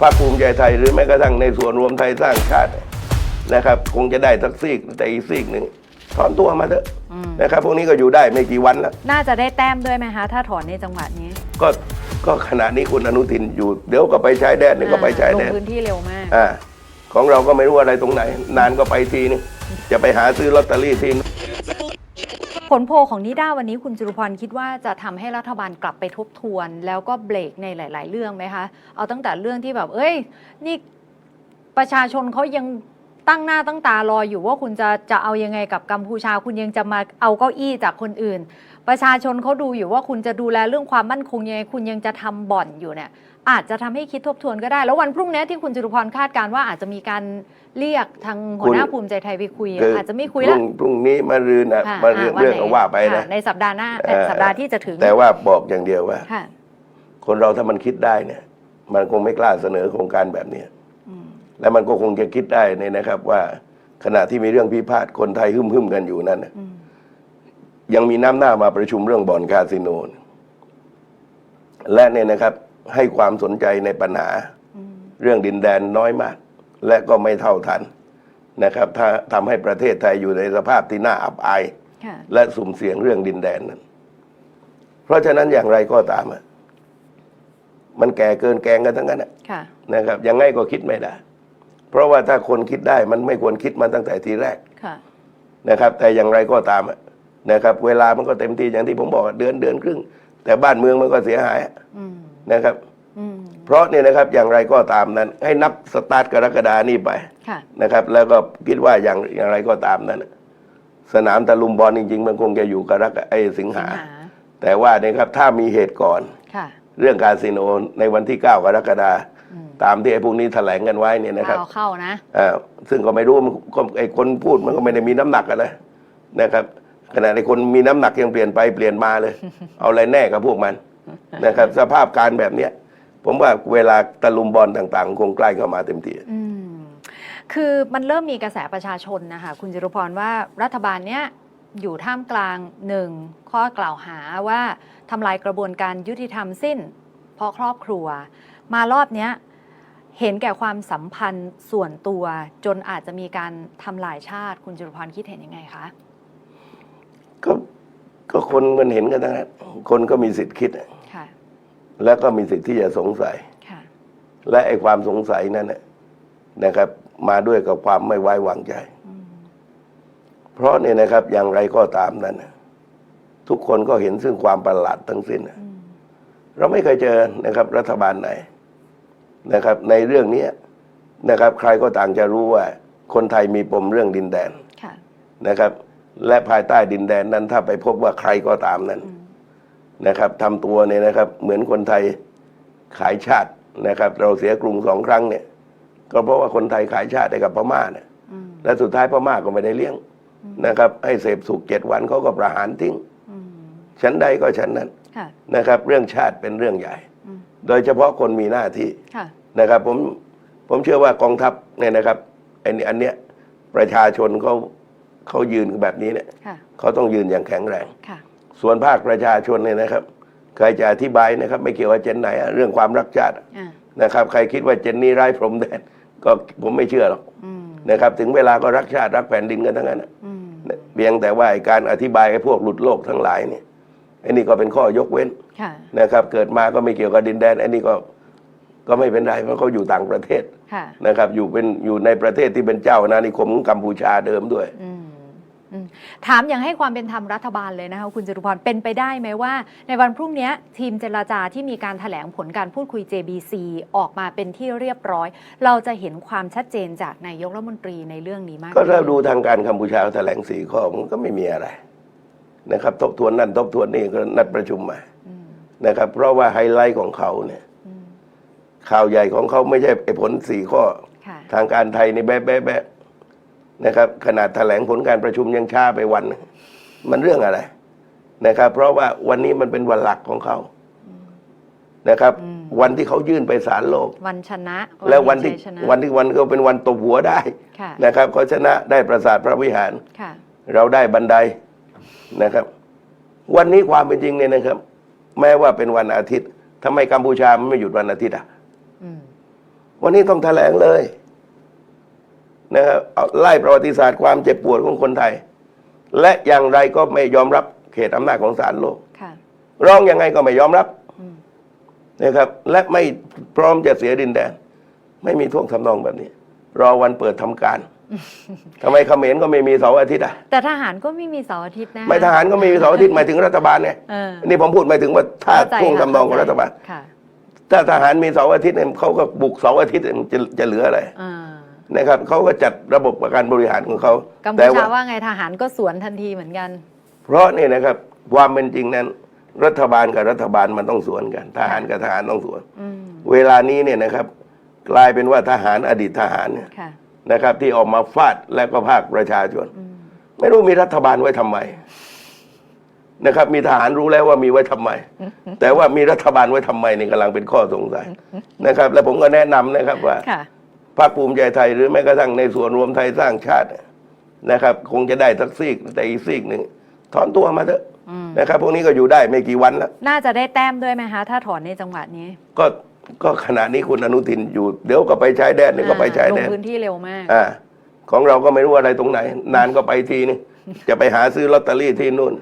พรรคภูมิใจไทยหรือแม้กระทั่งในส่วนรวมไทยสร้างชาตินะครับ คงจะได้สักซีกแต่อีกซีกหนึ่งถอนตัวมาเถอะนะครับพวกนี้ก็อยู่ได้ไม่กี่วันแล้ว น่าจะได้แต้มด้วยไหมคะ ถ้าถอนในจังหวะนี้ ก็ก็ขณะนี้คุณอนุทินอยู่ เดี๋ยวก็ไปชายแดนเดี๋ยวก็ไปชายลแดงนพื้นที่เร็วมากอ่าของเราก็ไม่รู้อะไรตรงไหน นานก็ไปทีนึงจะไปหาซื้อลอตเตอรี่ทีนึง ผลโพลของนิด้าวันนี้คุณจุลพรคิดว่าจะทำให้รัฐบาลกลับไปทบทวน แล้วก็เบรกในหลาย ๆ เรื่องไหมคะ เอาตั้งแต่เรื่องที่แบบ เอ้ย นี่ประชาชนเขายังตั้งหน้าตั้งตารออยู่ว่าคุณจะจะเอายังไงกับกัมพูชา คุณยังจะมาเอาเก้าอี้จากคนอื่น ประชาชนเขาดูอยู่ว่าคุณจะดูแลเรื่องความมั่นคงยังไงคุณยังจะทำบ่อนอยู่เนี่ย อาจจะทำให้คิดทบทวนก็ได้ แล้ววันพรุ่งนี้ที่คุณจุลพรคาดการณ์ว่าอาจจะมีการเรียกทางหัวหน้าภูมิใจไทยไปคุยคืออาจจะไม่คุยพละรุ่งพรุ่งนี้มารืนอะค่ะมารืนอ่าเรื่องไหก็ว่าไปนะค่ในสัปดาห์หน้าเอ่อสัปดาห์ที่จะถึง แต่ว่าบอกอย่างเดียวว่าค่ะคนเราถ้ามันคิดได้เนี่ย มันคงไม่กล้าเสนอโครงการแบบเนี้ยอืมแล้วมันก็คงจะคิดได้เนี่ยนะครับ ว่าขณะที่มีเรื่องพิพาทคนไทยหึ่มหึมๆกันอยู่นั้นน่ะอืมยังมีน้ำหน้ามาประชุมเรื่องบ่อนคาสิโนและเนี่ยนะครับ ให้ความสนใจในปัญหาอืมเรื่องดินแดนน้อยมาก และก็ไม่เท่าทันนะครับ ถ้าทำให้ประเทศไทยอยู่ในสภาพที่น่าอับอายค่ะและสุ่มเสี่ยงเรื่องดินแดนนั้น เพราะฉะนั้นอย่างไรก็ตามอะมันแก่เกินแกงกันทั้งนั้นอะค่ะนะครับ ยังไงก็คิดไม่ได้ เพราะว่าถ้าคนคิดได้มันไม่ควรคิดมาตั้งแต่ทีแรกค่ะนะครับ แต่อย่างไรก็ตามอะนะครับ เวลามันก็เต็มที่อย่างที่ผมบอกอะเดือนเดือนครึ่ง แต่บ้านเมืองมันก็เสียหายอะอืม นะครับอืมเพราะเนี่ยนะครับอย่างไรก็ตามนั้น ให้นับสตาร์ทกรกฎานี่ไปค่ะนะครับ แล้วก็คิดว่าอย่างอย่างไรก็ตามนั้นอะสนามตะลุมบอลจริง ๆ มันคงจะอยู่กรกฎาไอ้สิงหาสิงหา แต่ว่าเนี่ยครับถ้ามีเหตุก่อนค่ะเรื่องการซิโนในวันที่ 9 กรกฎาคมอืมตามที่ไอ้พวกนี้แถลงกันไว้เนี่ยนะครับเอาเข้านะอ่าซึ่งก็ไม่รู้มันก็ไอ้คนพูดมันก็ไม่ได้มีน้ำหนักอะไรนะครับขณะในคนมีน้ำหนักยังเปลี่ยนไปเปลี่ยนมาเลย เอาอะไรแน่กับพวกมัน นะครับ สภาพการแบบเนี้ยผมว่าเวลาตะลุมบอลต่างๆ คงใกล้เข้ามาเต็มทีอืมคือมันเริ่มมีกระแสประชาชนนะคะคุณจิรุพรว่ารัฐบาลเนี้ยอยู่ท่ามกลางหนึ่งข้อกล่าวหาว่าทำลายกระบวนการยุติธรรมสิ้น เพราะครอบครัว มารอบเนี้ยเห็นแก่ความสัมพันธ์ส่วนตัว จนอาจจะมีการทำลายชาติ คุณจิรุพรคิดเห็นยังไงคะก็ก็คนมันเห็นกันทั้งนั้นคนก็มีสิทธิ์คิดค่ะ แล้วก็มีสิทธิ์ที่จะสงสัย ค่ะและไอ้ความสงสัยนั้นน่ะนะครับ มาด้วยกับความไม่ไว้วางใจ อืมเพราะเนี่ยนะครับอย่างไรก็ตามนั้นน่ะทุกคนก็เห็นซึ่งความประหลาดทั้งสิ้นน่ะอืมเราไม่เคยเจอนะครับ รัฐบาลไหนนะครับ ในเรื่องเนี้ยนะครับ ใครก็ต่างจะรู้ว่า คนไทยมีปมเรื่องดินแดน ค่ะนะครับและภายใต้ดินแดนนั้นถ้าไปพบว่าใครก็ตามนั้น อืม นะครับทำตัวเนี่ยนะครับ เหมือนคนไทยขายชาตินะครับ เราเสียกรุงสองครั้งเนี่ย ก็เพราะว่าคนไทยขายชาติให้กับพม่าเนี่ยอืมและสุดท้ายพม่าก็ไม่ได้เลี้ยงนะครับ ให้เสพสุขเจ็ดวันเขาก็ประหารทิ้งอืมชั้นใดก็ชั้นนั้นค่ะนะครับ เรื่องชาติเป็นเรื่องใหญ่อืมโดยเฉพาะคนมีหน้าที่ค่ะนะครับ ผมผมเชื่อว่ากองทัพเนี่ยนะครับอันนี้อันเนี้ยประชาชนเขาเขายืนแบบนี้เนี่ยค่ะเขาต้องยืนอย่างแข็งแรงค่ะ ส่วนภาคประชาชนเนี่ยนะครับใครจะอธิบายนะครับ ไม่เกี่ยวว่าเจนไหนอะเรื่องความรักชาติอะอ่านะครับ ใครคิดว่าเจนนี่ร้ายพรหมแดนก็ผมไม่เชื่อหรอกอืมนะครับ ถึงเวลาก็รักชาติรักแผ่นดินกันทั้งนั้นอะอืมเพียงแต่ว่าไอ้การอธิบายไอ้พวกหลุดโลกทั้งหลายเนี่ยไอ้นี่ก็เป็นข้อยกเว้น ค่ะ นะครับเกิดมาก็ไม่เกี่ยวกับดินแดนไอ้นี่ก็ก็ไม่เป็นไรเพราะเขาอยู่ต่างประเทศค่ะ นะครับ อยู่เป็นอยู่ในประเทศที่เป็นเจ้าอาณานิคมของกัมพูชาเดิมด้วย อืมอืม ถามอย่างให้ความเป็นธรรมรัฐบาลเลยนะคะคุณจตุพรเป็นไปได้ไหมว่า ในวันพรุ่งนี้ทีมเจรจาที่มีการถแถลงผลการพูดคุย JBC ออกมาเป็นที่เรียบร้อย เราจะเห็นความชัดเจนจากนายกรัฐมนตรีในเรื่องนี้มาก ก็ถ้าขึ้นดูทางการกัมพูชาแถลงสี่ข้อมันก็ไม่มีอะไรนะครับ ทบทวนนั่นทบทวนนี่ก็นัดประชุมมาอืมนะครับ เพราะว่าไฮไลท์ของเขาเนี่ยอืมข่าวใหญ่ของเขาไม่ใช่ไอ้ผลสี่ข้อค่ะทางการไทยนี่แบ๊ะแบ๊ะแบ๊ะ นะครับขนาดแถลงผลการประชุมยังช้าไปวันหนึ่งมันเรื่องอะไรนะครับ เพราะว่าวันนี้มันเป็นวันหลักของเขานะครับอืมวันที่เขายื่นไปศาลโลก วันชนะ แล้ววันที่ชัยชนะวันที่วันก็เป็นวันตบหัวได้ค่ะนะครับเขาชนะได้ประสาทพระวิหารค่ะเราได้บันไดนะครับ วันนี้ความเป็นจริงเนี่ยนะครับ แม้ว่าเป็นวันอาทิตย์ทำไมกัมพูชามันไม่หยุดวันอาทิตย์อะอืมวันนี้ต้องแถลงเลย นะครับเอาไล่ประวัติศาสตร์ความเจ็บปวดของคนไทย และอย่างไรก็ไม่ยอมรับเขตอำนาจของศาลโลกค่ะร้องยังไงก็ไม่ยอมรับอืมนะครับ และไม่พร้อมจะเสียดินแดน ไม่มีท่วงทำนองแบบนี้ รอวันเปิดทำการทำไมเขมรก็ไม่มีเสาร์อาทิตย์อะแต่ทหารก็ไม่มีเสาร์อาทิตย์นะไม่ทหารก็ไม่มีเสาร์อาทิตย์หมายถึงรัฐบาลไงเออนี่ผมพูดหมายถึงว่าถ้าเข้ใจท่วงค่ะทำนองของรัฐบาลค่ะถ้าทหารมีเสาร์อาทิตย์เนี่ยเขาก็บุกเสาร์อาทิตย์เนี่ยมันจะจะเหลืออะไรอ่า นะครับเขาก็จัดระบบการบริหารของเขากัมพูแต่ชาว่าว่าไงทหารก็สวนทันทีเหมือนกัน เพราะนี่นะครับความเป็นจริงนั้น รัฐบาลกับรัฐบาลมันต้องสวนกัน ทหารกับทหารต้องสวนอืมเวลานี้เนี่ยนะครับ กลายเป็นว่าทหารอดีตทหารเนี่ยค่ะนะครับ ที่ออกมาฟาดและก็ภาคประชาชนอืมไม่รู้มีรัฐบาลไว้ทำไมนะครับ มีทหารรู้แล้วว่ามีไว้ทำไม แต่ว่ามีรัฐบาลไว้ทำไมนี่กำลังเป็นข้อสงสัยนะครับ และผมก็แนะนำนะครับว่าค่ะ พรรคภูมิใจไทยหรือแม้กระทั่งในส่วนรวมไทยสร้างชาตินะครับ คงจะได้สักซีกแต่อีกซีกหนึ่งถอนตัวมาเถอะอืมนะครับ พวกนี้ก็อยู่ได้ไม่กี่วันแล้วน่าจะได้แต้มด้วยไหมคะถ้าถอนในจังหวะนี้ ก็ก็ขณะนี้คุณอนุทินอยู่ เดี๋ยวก็ไปชายแดนนี่ก็ไปชายลแดงนพื้นที่เร็วมากอ่าของเราก็ไม่รู้อะไรตรงไหน นานก็ไปทีนึงจะไปหาซื้อลอตเตอรี่ที่นู่น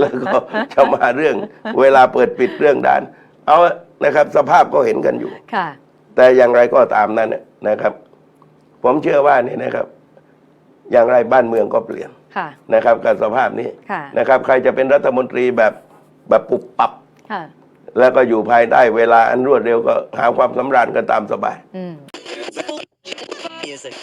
แล้วก็จะมาเรื่องเวลาเปิดปิดเรื่องด่าน เอานะครับสภาพก็เห็นกันอยู่ค่ะ แต่อย่างไรก็ตามนั้นเนี่ย นะครับ ผมเชื่อว่านี่นะครับ อย่างไรบ้านเมืองก็เปลี่ยนค่ะ นะครับกับสภาพนี้ค่ะ นะครับ ใครจะเป็นรัฐมนตรีแบบแบบปุบปับ ค่ะ แล้วก็อยู่ภายใต้เวลาอันรวดเร็วก็หาความสำราญกันตามสบาย อืม Music.